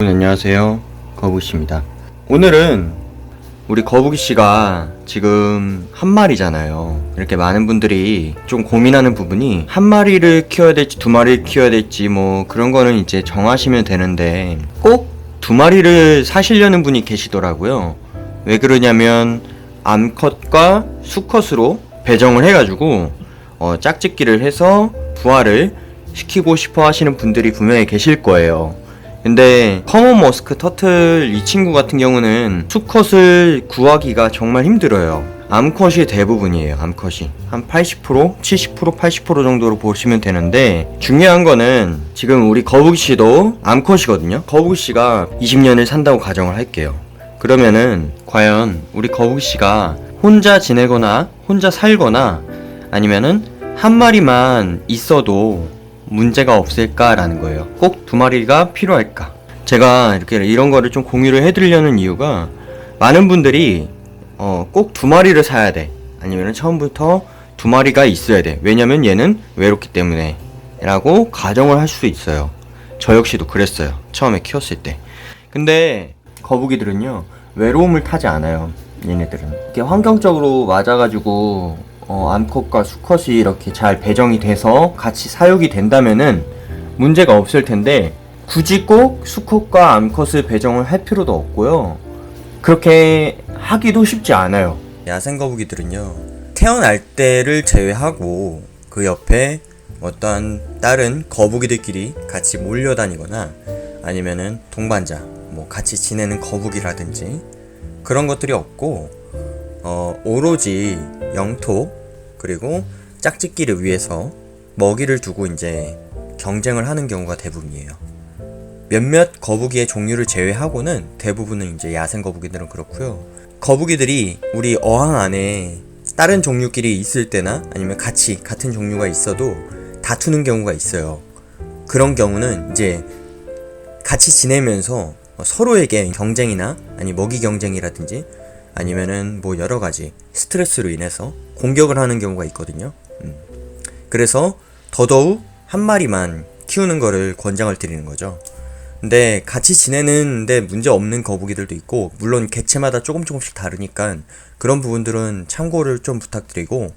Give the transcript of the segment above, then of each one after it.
안녕하세요. 거북이씨입니다. 오늘은 우리 거북이씨가 지금 한 마리잖아요. 이렇게 많은 분들이 좀 고민하는 부분이 한 마리를 키워야 될지 두 마리를 키워야 될지 뭐 그런 거는 이제 정하시면 되는데 꼭 두 마리를 사시려는 분이 계시더라고요. 왜 그러냐면 암컷과 수컷으로 배정을 해가지고 어, 짝짓기를 해서 부화를 시키고 싶어 하시는 분들이 분명히 계실 거예요. 근데 커먼 머스크 터틀 이 친구 같은 경우는 수컷을 구하기가 정말 힘들어요. 암컷이 대부분이에요. 암컷이 한 80%, 70%, 80% 정도로 보시면 되는데 중요한 거는 지금 우리 거북이 씨도 암컷이거든요. 거북이 씨가 20년을 산다고 가정을 할게요. 그러면은 과연 우리 거북이 씨가 혼자 지내거나 혼자 살거나 아니면은 한 마리만 있어도 문제가 없을까라는 거예요. 꼭 두 마리가 필요할까? 제가 이렇게 이런 거를 좀 공유를 해드리려는 이유가 많은 분들이 어, 꼭 두 마리를 사야 돼. 아니면 처음부터 두 마리가 있어야 돼. 왜냐면 얘는 외롭기 때문에. 라고 가정을 할 수 있어요. 저 역시도 그랬어요. 처음에 키웠을 때. 근데 거북이들은요, 외로움을 타지 않아요. 얘네들은. 이렇게 환경적으로 맞아가지고, 어, 암컷과 수컷이 이렇게 잘 배정이 돼서 같이 사육이 된다면은 문제가 없을 텐데, 굳이 꼭 수컷과 암컷을 배정을 할 필요도 없고요. 그렇게 하기도 쉽지 않아요. 야생 거북이들은요, 태어날 때를 제외하고 그 옆에 어떠한 다른 거북이들끼리 같이 몰려다니거나 아니면은 동반자, 뭐 같이 지내는 거북이라든지 그런 것들이 없고, 어, 오로지 영토 그리고 짝짓기를 위해서 먹이를 두고 이제 경쟁을 하는 경우가 대부분이에요. 몇몇 거북이의 종류를 제외하고는 대부분은 이제 야생 거북이들은 그렇고요. 거북이들이 우리 어항 안에 다른 종류끼리 있을 때나 아니면 같이 같은 종류가 있어도 다투는 경우가 있어요. 그런 경우는 이제 같이 지내면서 서로에게 경쟁이나 아니 먹이 경쟁이라든지 아니면은 뭐 여러 가지 스트레스로 인해서 공격을 하는 경우가 있거든요. 음. 그래서 더더욱 한 마리만 키우는 거를 권장을 드리는 거죠. 근데 같이 지내는데 문제 없는 거북이들도 있고 물론 개체마다 조금 조금씩 다르니까 그런 부분들은 참고를 좀 부탁드리고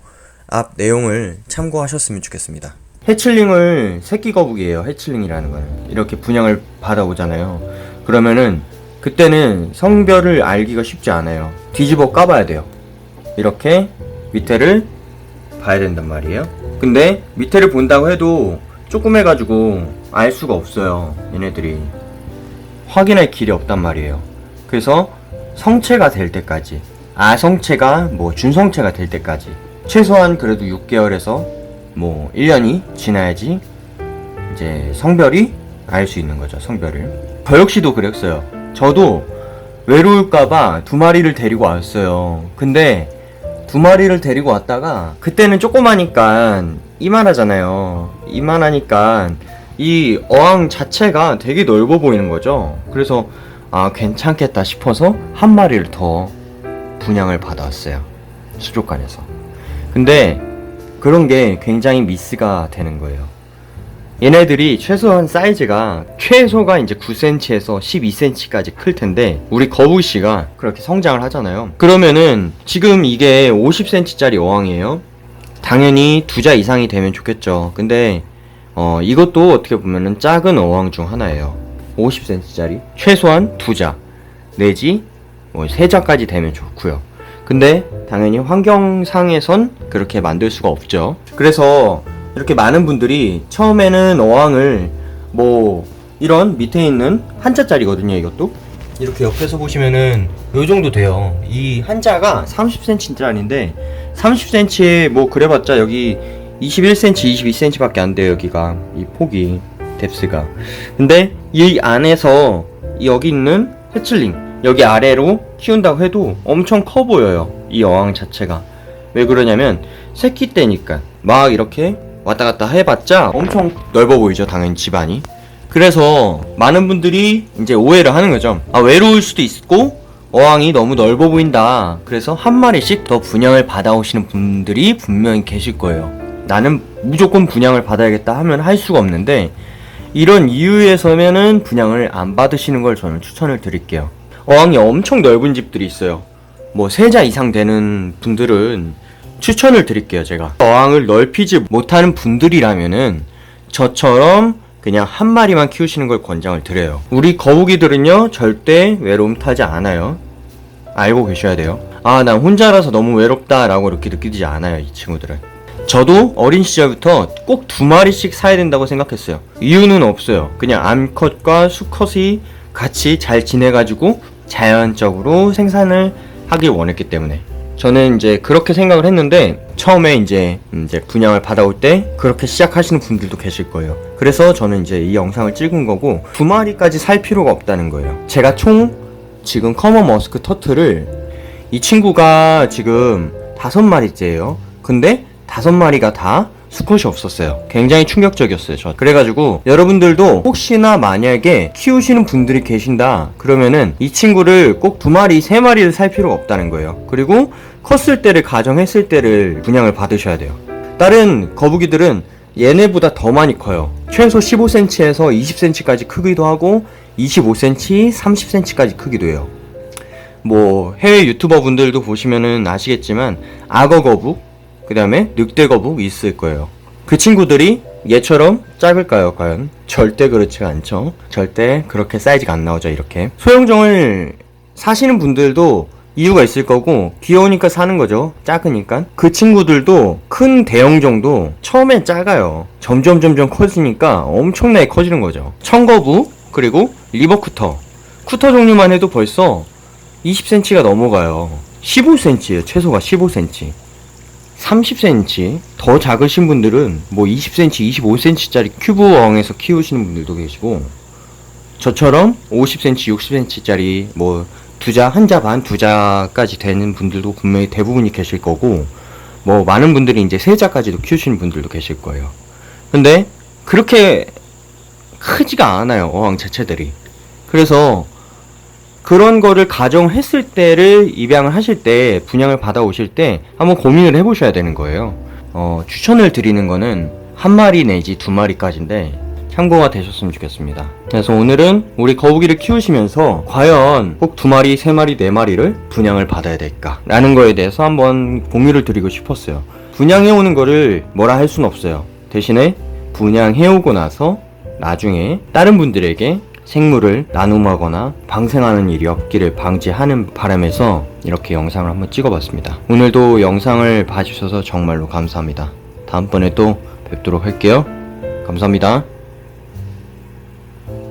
앞 내용을 참고하셨으면 좋겠습니다. 해칠링을 새끼 거북이에요. 해칠링이라는 거는 이렇게 분양을 받아오잖아요. 그러면은 그때는 성별을 알기가 쉽지 않아요. 뒤집어 까봐야 돼요. 이렇게 밑에를 봐야 된단 말이에요. 근데 밑에를 본다고 해도 조금 해가지고 알 수가 없어요. 얘네들이 확인할 길이 없단 말이에요. 그래서 성체가 될 때까지 아성체가 뭐 준성체가 될 때까지 최소한 그래도 6개월에서 뭐 1년이 지나야지 이제 성별이 알 수 있는 거죠. 성별을. 저 역시도 그랬어요. 저도 외로울까봐 두 마리를 데리고 왔어요. 근데 두 마리를 데리고 왔다가 그때는 조그마니까 이만하잖아요. 이만하니까 이 어항 자체가 되게 넓어 보이는 거죠. 그래서 아 괜찮겠다 싶어서 한 마리를 더 분양을 받아왔어요. 수족관에서. 근데 그런 게 굉장히 미스가 되는 거예요. 얘네들이 최소한 사이즈가 최소가 이제 9cm에서 12cm까지 클 텐데 우리 거북이씨가 그렇게 성장을 하잖아요. 그러면은 지금 이게 50cm짜리 어항이에요. 당연히 두자 이상이 되면 좋겠죠. 근데 어 이것도 어떻게 보면은 작은 어항 중 하나예요. 50cm짜리 최소한 두자 내지 뭐 세 자까지 되면 좋고요. 근데 당연히 환경상에선 그렇게 만들 수가 없죠. 그래서 이렇게 많은 분들이 처음에는 어항을 뭐 이런 밑에 있는 한자짜리거든요 이것도. 이렇게 옆에서 보시면은 요 정도 돼요. 이 한자가 30cm짜리인데 30cm에 뭐 그래봤자 여기 21cm 22cm 밖에 안 돼요 여기가. 이 폭이 뎁스가. 근데 이 안에서 여기 있는 해칠링 여기 아래로 키운다고 해도 엄청 커 보여요 이 어항 자체가. 왜 그러냐면 새끼 때니까. 막 이렇게 왔다 갔다 해봤자 엄청 넓어 보이죠 당연히 집안이 그래서 많은 분들이 이제 오해를 하는 거죠 아 외로울 수도 있고 어항이 너무 넓어 보인다 그래서 한 마리씩 더 분양을 받아오시는 분들이 분명히 계실 거예요 나는 무조건 분양을 받아야겠다 하면 할 수가 없는데 이런 이유에서면은 분양을 안 받으시는 걸 저는 추천을 드릴게요. 어항이 엄청 넓은 집들이 있어요. 뭐 세자 이상 되는 분들은 추천을 드릴게요, 제가. 어항을 넓히지 못하는 분들이라면은 저처럼 그냥 한 마리만 키우시는 걸 권장을 드려요. 우리 거북이들은요, 절대 외로움 타지 않아요. 알고 계셔야 돼요. 아, 난 혼자라서 너무 외롭다라고 이렇게 느끼지 않아요, 이 친구들은. 저도 어린 시절부터 꼭 두 마리씩 사야 된다고 생각했어요. 이유는 없어요. 그냥 암컷과 수컷이 같이 잘 지내가지고 자연적으로 생산을 하길 원했기 때문에. 저는 이제 그렇게 생각을 했는데 처음에 이제 이제 분양을 받아올 때 그렇게 시작하시는 분들도 계실 거예요. 그래서 저는 이제 이 영상을 찍은 거고 두 마리까지 살 필요가 없다는 거예요. 제가 총 지금 커먼 머스크 터틀을 이 친구가 지금 다섯 마리째예요. 근데 다섯 마리가 다 수컷이 없었어요. 굉장히 충격적이었어요. 저. 그래가지고 여러분들도 혹시나 만약에 키우시는 분들이 계신다 그러면은 이 친구를 꼭 두 마리, 세 마리를 살 필요가 없다는 거예요. 그리고 컸을 때를 가정했을 때를 분양을 받으셔야 돼요. 다른 거북이들은 얘네보다 더 많이 커요. 최소 15cm에서 20cm까지 크기도 하고 25cm, 30cm까지 크기도 해요. 뭐 해외 유튜버 분들도 보시면은 아시겠지만 악어 거북, 그 다음에 늑대 거북 있을 거예요. 그 친구들이 얘처럼 작을까요, 과연? 절대 그렇지가 않죠. 절대 그렇게 사이즈가 안 나오죠, 이렇게. 소형종을 사시는 분들도 이유가 있을 거고, 귀여우니까 사는 거죠. 작으니까. 그 친구들도 큰 대형종도 처음엔 작아요. 점점 점점 커지니까 엄청나게 커지는 거죠. 청거북, 그리고 리버쿠터. 쿠터 종류만 해도 벌써 20cm가 넘어가요. 15cm예요. 최소가 15cm. 30cm 더 작으신 분들은 뭐 20cm, 25cm짜리 큐브 어항에서 키우시는 분들도 계시고 저처럼 50cm, 60cm짜리 뭐 두자, 한 자 반, 두자까지 되는 분들도 분명히 대부분이 계실 거고 뭐 많은 분들이 이제 세 자까지도 키우시는 분들도 계실 거예요. 근데 그렇게 크지가 않아요. 어항 자체들이. 그래서 그런 거를 가정했을 때를 입양을 하실 때 분양을 받아오실 때 한번 고민을 해보셔야 되는 거예요. 어, 추천을 드리는 거는 한 마리 내지 두 마리까지인데 참고가 되셨으면 좋겠습니다. 그래서 오늘은 우리 거북이를 키우시면서 과연 꼭 두 마리, 세 마리, 네 마리를 분양을 받아야 될까? 라는 거에 대해서 한번 공유를 드리고 싶었어요. 분양해 오는 거를 뭐라 할 수는 없어요. 대신에 분양해 오고 나서 나중에 다른 분들에게 생물을 나눔하거나 방생하는 일이 없기를 방지하는 바람에서 이렇게 영상을 한번 찍어봤습니다. 오늘도 영상을 봐주셔서 정말로 감사합니다. 다음번에 또 뵙도록 할게요. 감사합니다.